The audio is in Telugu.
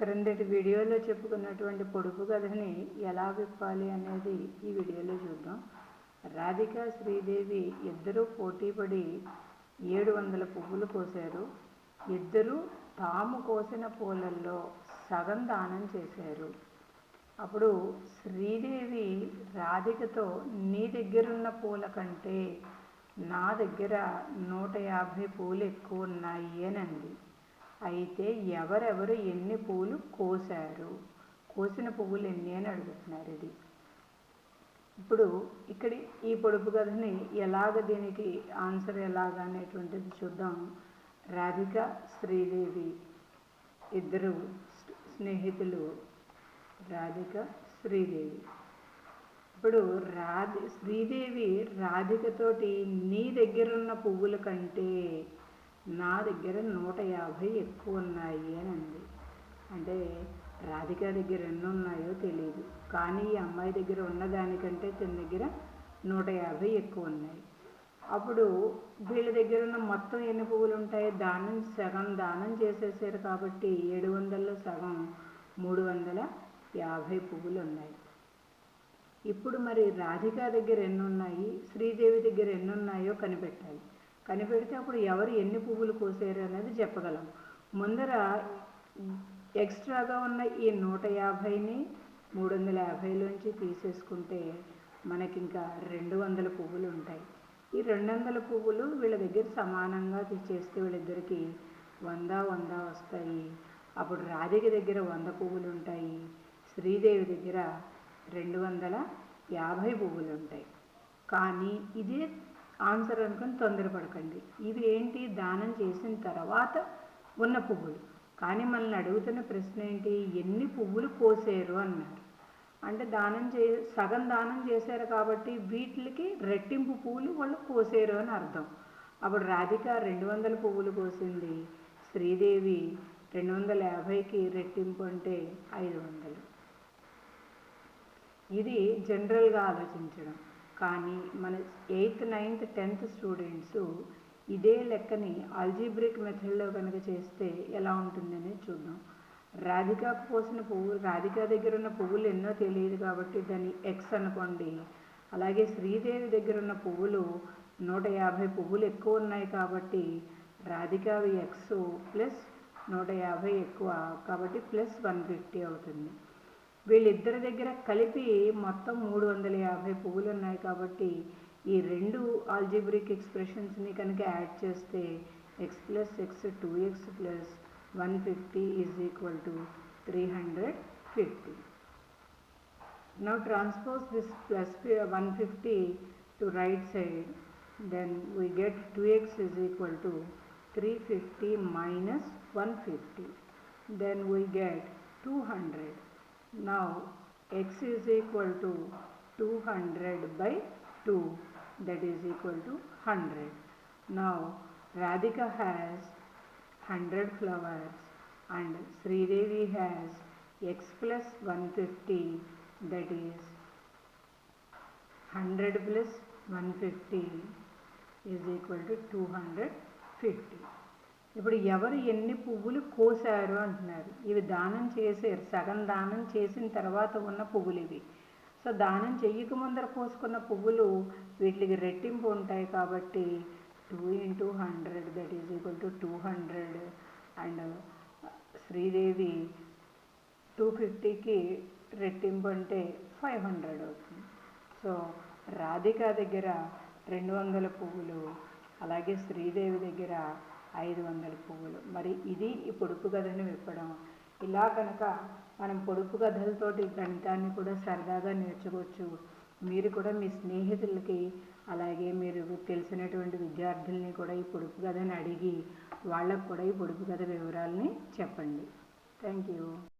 క్రిందటి వీడియోలో చెప్పుకున్నటువంటి పొడుపు కథని ఎలా విప్పాలి అనేది ఈ వీడియోలో చూద్దాం. రాధిక శ్రీదేవి ఇద్దరూ పోటీపడి ఏడు వందల పువ్వులు కోసారు ఇద్దరూ తాము కోసిన పూలల్లో సగం దానం చేశారు. అప్పుడు శ్రీదేవి రాధికతో నీ దగ్గరున్న పూల కంటే నా దగ్గర నూట యాభై పూలు ఎక్కువ ఉన్నాయి అని అంది. అయితే ఎవరెవరు ఎన్ని పూలు కోసారు కోసిన పువ్వులు ఎన్ని అని అడుగుతున్నారు ఇది. ఇప్పుడు ఇక్కడ ఈ పొడుపు కథని ఎలాగ దీనికి ఆన్సర్ ఎలాగ అనేటువంటిది చూద్దాం. రాధిక శ్రీదేవి ఇద్దరు స్నేహితులు. రాధిక శ్రీదేవి. ఇప్పుడు రాధి శ్రీదేవి రాధికతోటి నీ దగ్గరున్న పువ్వుల కంటే నా దగ్గర నూట యాభై ఎక్కువ ఉన్నాయి అని అంది. అంటే రాధిక దగ్గర ఎన్ని ఉన్నాయో తెలియదు కానీ ఈ అమ్మాయి దగ్గర ఉన్నదానికంటే తన దగ్గర నూట యాభై ఎక్కువ ఉన్నాయి అప్పుడు వీళ్ళ దగ్గర ఉన్న మొత్తం ఎన్ని పువ్వులు ఉంటాయో దానం సగం దానం చేసేసారు కాబట్టి ఏడు వందల్లో సగం మూడు వందల యాభై పువ్వులు ఉన్నాయి ఇప్పుడు మరి రాధిక దగ్గర ఎన్ని ఉన్నాయి శ్రీదేవి దగ్గర ఎన్ని ఉన్నాయో కనిపెట్టాలి. కనిపెడితే అప్పుడు ఎవరు ఎన్ని పువ్వులు కోసారు అనేది చెప్పగలం. ముందర ఎక్స్ట్రాగా ఉన్న ఈ నూట యాభైని మూడు వందల యాభైలోంచి తీసేసుకుంటే మనకి ఇంకా రెండు వందల పువ్వులు ఉంటాయి. ఈ రెండు వందల పువ్వులు వీళ్ళ దగ్గర సమానంగా చేస్తే వీళ్ళిద్దరికి వంద వంద వస్తాయి. అప్పుడు రాధిక దగ్గర వంద పువ్వులు ఉంటాయి. శ్రీదేవి దగ్గర రెండు వందల యాభై పువ్వులు ఉంటాయి. కానీ ఇదే ఆన్సర్ అనుకుని తొందరపడకండి. ఇవి ఏంటి? దానం చేసిన తర్వాత ఉన్న పువ్వులు. కానీ మనల్ని అడుగుతున్న ప్రశ్న ఏంటి? ఎన్ని పువ్వులు కోసారు అన్నారు. అంటే దానం చే సగం దానం చేశారు కాబట్టి వీటికి రెట్టింపు పువ్వులు వాళ్ళు కోసారు అని అర్థం. అప్పుడు రాధిక రెండు వందల పువ్వులు కోసింది. శ్రీదేవి రెండు వందల యాభైకి రెట్టింపు అంటే ఐదు వందలు. ఇది జనరల్గా ఆలోచించడం. కానీ మన ఎయిత్ నైన్త్ టెన్త్ స్టూడెంట్స్ ఇదే లెక్కని ఆల్జీబ్రిక్ మెథడ్లో కనుక చేస్తే ఎలా ఉంటుందనేది చూద్దాం. రాధికాకు పోసిన పువ్వు రాధిక దగ్గర ఉన్న పువ్వులు ఎన్నో తెలియదు కాబట్టి దాన్ని ఎక్స్ అనుకోండి. అలాగే శ్రీదేవి దగ్గర ఉన్న పువ్వులు నూట యాభై పువ్వులు ఎక్కువ ఉన్నాయి కాబట్టి రాధికావి ఎక్స్ ప్లస్ నూట యాభై ఎక్కువ కాబట్టి ప్లస్ వన్ ఫిఫ్టీ అవుతుంది. వీళ్ళిద్దరి దగ్గర కలిపి మొత్తం మూడు వందల యాభై పువ్వులు ఉన్నాయి కాబట్టి ఈ రెండు ఆల్జిబ్రిక్ ఎక్స్ప్రెషన్స్ని కనుక యాడ్ చేస్తే x plus x two x plus one fifty is equal to three hundred fifty now transpose this plus one fifty to right side then we get two x is equal to three fifty minus one fifty then we get two hundred now x is equal to 200 by 2 that is equal to 100 now Radhika has 100 flowers and Sridevi has x plus 150 that is 100 plus 150 is equal to 250 ఇప్పుడు ఎవరు ఎన్ని పువ్వులు కోసారు అంటున్నారు. ఇవి దానం చేసారు. సగం దానం చేసిన తర్వాత ఉన్న పువ్వులు ఇవి. సో దానం చెయ్యక ముందర కోసుకున్న పువ్వులు వీటికి రెట్టింపు ఉంటాయి కాబట్టి two into hundred that is equal to two hundred. And Sridevi two ఫిఫ్టీకి రెట్టింపు అంటే ఫైవ్ హండ్రెడ్ అవుతుంది. సో రాధిక దగ్గర రెండు వందల పువ్వులు అలాగే శ్రీదేవి దగ్గర ఐదు వందల పువ్వులు. మరి ఇది ఈ పొడుపు కథను విప్పడం. ఇలా కనుక మనం పొడుపు కథలతోటి గణితాన్ని కూడా సరదాగా నేర్చుకోవచ్చు. మీరు కూడా మీ స్నేహితులకి అలాగే మీరు తెలిసినటువంటి విద్యార్థుల్ని కూడా ఈ పొడుపు కథని అడిగి వాళ్ళకు కూడా ఈ పొడుపు కథ వివరాలని చెప్పండి. Thank you